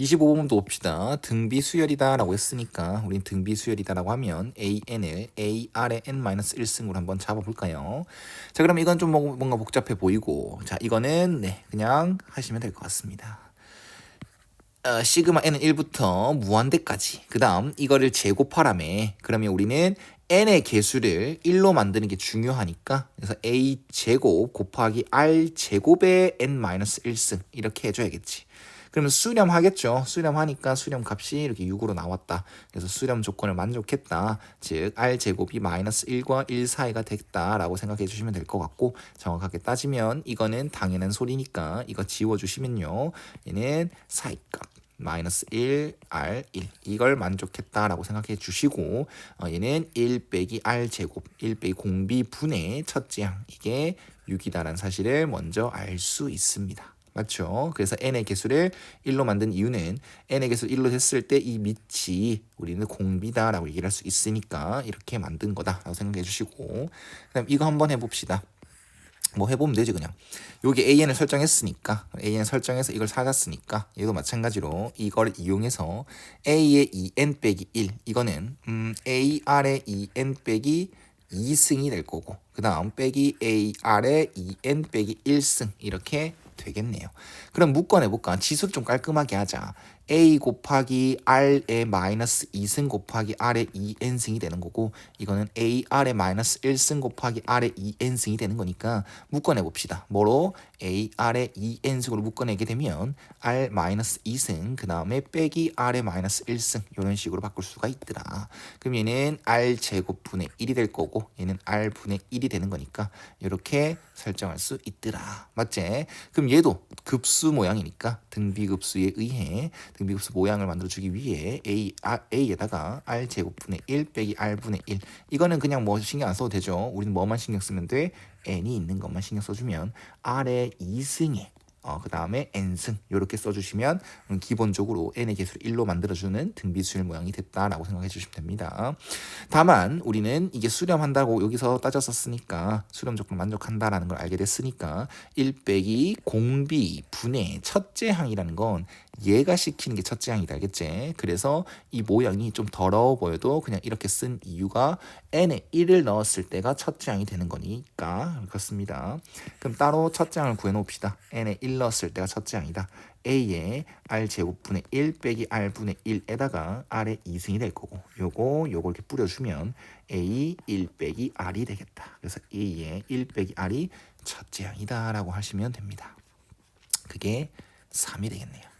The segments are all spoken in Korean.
25번도 봅시다. 등비 수열이다라고 했으니까 우린 등비 수열이다라고 하면 AN을 AR의 N-1승으로 한번 잡아볼까요? 자, 그럼 이건 좀 뭐- 뭔가 복잡해 보이고 자, 이거는 네, 그냥 하시면 될 것 같습니다. 어, 시그마 n은 1부터 무한대까지. 그 다음 이거를 제곱하라며. 그러면 우리는 n의 개수를 1로 만드는 게 중요하니까 그래서 a 제곱 곱하기 r 제곱의 n-1승 이렇게 해줘야겠지. 그러면 수렴하겠죠. 수렴하니까 수렴 값이 이렇게 6으로 나왔다. 그래서 수렴 조건을 만족했다. 즉 r 제곱이 마이너스 1과 1 사이가 됐다라고 생각해 주시면 될 것 같고 정확하게 따지면 이거는 당연한 소리니까 이거 지워 주시면요. 얘는 사이값 마이너스 1, R 1 이걸 만족했다라고 생각해 주시고 어, 얘는 1 빼기 R 제곱 1 빼기 공비 분의 첫째 항 이게 6이다라는 사실을 먼저 알 수 있습니다. 맞죠? 그래서 n의 개수를 1로 만든 이유는 n의 개수 1로 했을 때 이 밑이 우리는 공비다라고 얘기를 할 수 있으니까 이렇게 만든 거다라고 생각해 주시고 그다음 이거 한번 해봅시다. 뭐 해보면 되지 그냥 여기 AN을 설정했으니까 AN 설정해서 이걸 찾았으니까 얘도 마찬가지로 이걸 이용해서 A의 2N 빼기 1 이거는 음, AR의 2N 빼기 2승이 될 거고 그 다음 빼기 AR의 2N 빼기 1승 이렇게 되겠네요 그럼 묶어내볼까 지수를 좀 깔끔하게 하자 A 곱하기 R의 마이너스 2승 곱하기 R의 2N승이 되는 거고 이거는 AR의 마이너스 1승 곱하기 R의 2N승이 되는 거니까 묶어내 봅시다. 뭐로? AR의 2N승으로 묶어내게 되면 R 마이너스 2승 그 다음에 빼기 R의 마이너스 1승 이런 식으로 바꿀 수가 있더라. 그럼 얘는 R 제곱분의 1이 될 거고 얘는 R분의 1이 되는 거니까 이렇게 설정할 수 있더라. 맞지? 그럼 얘도 급수 모양이니까 등비급수에 의해 등비급수 모양을 만들어주기 위해 a 아, a에다가 r 제곱분의 1 빼기 r분의 1 이거는 그냥 뭐 신경 안 써도 되죠. 우리는 뭐만 신경 쓰면 돼? n이 있는 것만 신경 써주면 r의 2승에 어, 그 다음에 n승 이렇게 써주시면 음, 기본적으로 n의 개수를 1로 만들어주는 등비수열 모양이 됐다라고 생각해 주시면 됩니다. 다만 우리는 이게 수렴한다고 여기서 따졌었으니까 수렴 조건 만족한다라는 걸 알게 됐으니까 1 빼기 공비 분의 첫째 항이라는 건 얘가 시키는 게 첫째 항이다 알겠지? 그래서 이 모양이 좀 더러워 보여도 그냥 이렇게 쓴 이유가 n에 1을 넣었을 때가 첫째 항이 되는 거니까 그렇습니다. 그럼 따로 첫째 항을 구해 놓읍시다. n에 1 넣었을 때가 첫째 항이다. a의 r 제곱분의 1 빼기 r분의 1에다가 r의 2승이 될 거고 요거 요거 이렇게 뿌려주면 a 1 빼기 r이 되겠다. 그래서 a의 1 빼기 r이 첫째 항이다 라고 하시면 됩니다. 그게 3이 되겠네요.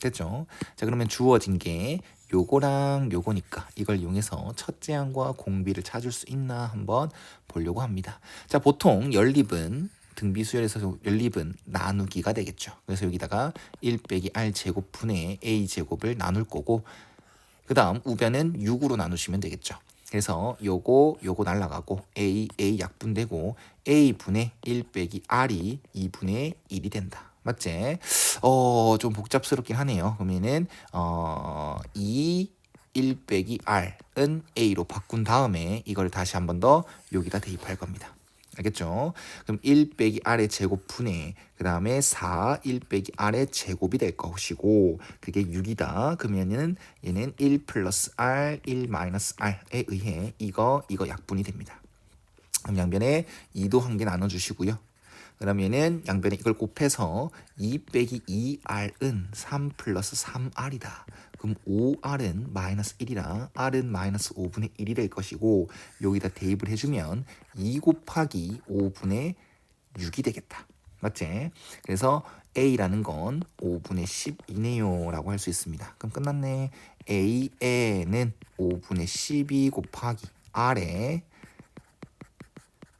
됐죠? 자 그러면 주어진 게 요거랑 요거니까 이걸 이용해서 첫째 항과 공비를 찾을 수 있나 한번 보려고 합니다. 자 보통 연립은 등비수열에서 연립은 나누기가 되겠죠. 그래서 여기다가 1 빼기 r 제곱 분의 a 제곱을 나눌 거고 그 다음 우변은 6으로 나누시면 되겠죠. 그래서 요거 요거 날라가고 a a 약분되고 a 분의 1 빼기 r이 2분의 1이 된다. 맞지? 어, 좀 복잡스럽긴 하네요. 그러면은 어, 2 1 빼기 r은 a로 바꾼 다음에 이걸 다시 한 번 더 여기다 대입할 겁니다. 알겠죠? 그럼 1 빼기 r의 제곱분의 그 다음에 4 1 빼기 r의 제곱이 될 것이고 그게 6이다. 그러면은 얘는 1 플러스 r 1 마이너스 r에 의해 이거 이거 약분이 됩니다. 그럼 양변에 2도 한 개 나눠주시고요. 그러면은 양변에 이걸 곱해서 2 빼기 2r은 3 플러스 3r이다. 그럼 5r은 마이너스 1이라 r은 마이너스 5분의 1이 될 것이고 여기다 대입을 해주면 2 곱하기 5분의 6이 되겠다. 맞지? 그래서 a라는 건 5분의 10이네요 라고 할 수 있습니다. 그럼 끝났네. a는 5분의 12 곱하기 r에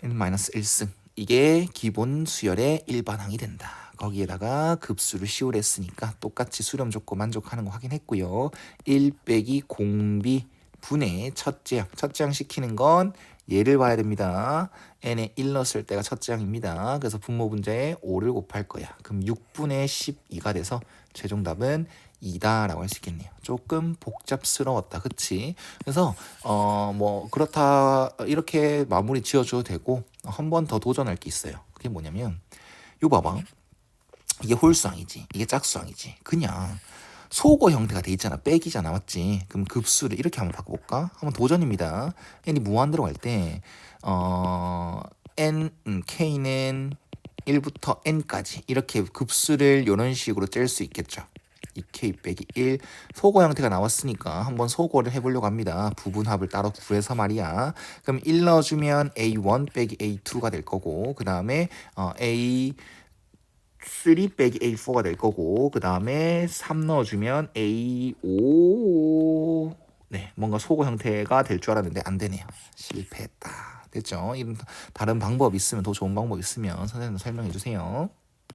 n-1승 이게 기본 수열의 일반항이 된다. 거기에다가 급수를 씌우랬으니까 똑같이 수렴 조건 만족하는 거 확인했고요. 1 빼기 공비 분의 첫째 항. 첫째 항 시키는 건 얘를 봐야 됩니다. n에 1 넣었을 때가 첫째 항입니다. 그래서 분모 분자에 5를 곱할 거야. 그럼 6분의 12가 돼서 최종 답은 2다라고 할 수 있겠네요. 조금 복잡스러웠다. 그치? 그래서 어 뭐 그렇다 이렇게 마무리 지어줘도 되고 한 번 더 도전할 게 있어요. 그게 뭐냐면 요 봐봐. 이게 홀수항이지. 이게 짝수항이지. 그냥 소거 형태가 돼 있잖아. 빼기잖아. 맞지? 그럼 급수를 이렇게 한번 바꿔볼까? 한번 도전입니다. n이 무한 들어갈 때, 어, n, 음, k는 1부터 n까지 이렇게 급수를 이런 식으로 짤 수 있겠죠. 2k 빼기 1 소거 형태가 나왔으니까 한번 소거를 해보려고 합니다. 부분합을 따로 구해서 말이야. 그럼 1 넣어주면 a1 빼기 a2가 될 거고 그 다음에 어, a 3 빼기 A4가 될 거고 그 다음에 3 넣어주면 A5 네 뭔가 소거 형태가 될 줄 알았는데 안 되네요. 실패했다. 됐죠? 이런 다른 방법 있으면 더 좋은 방법 있으면 선생님 설명해 주세요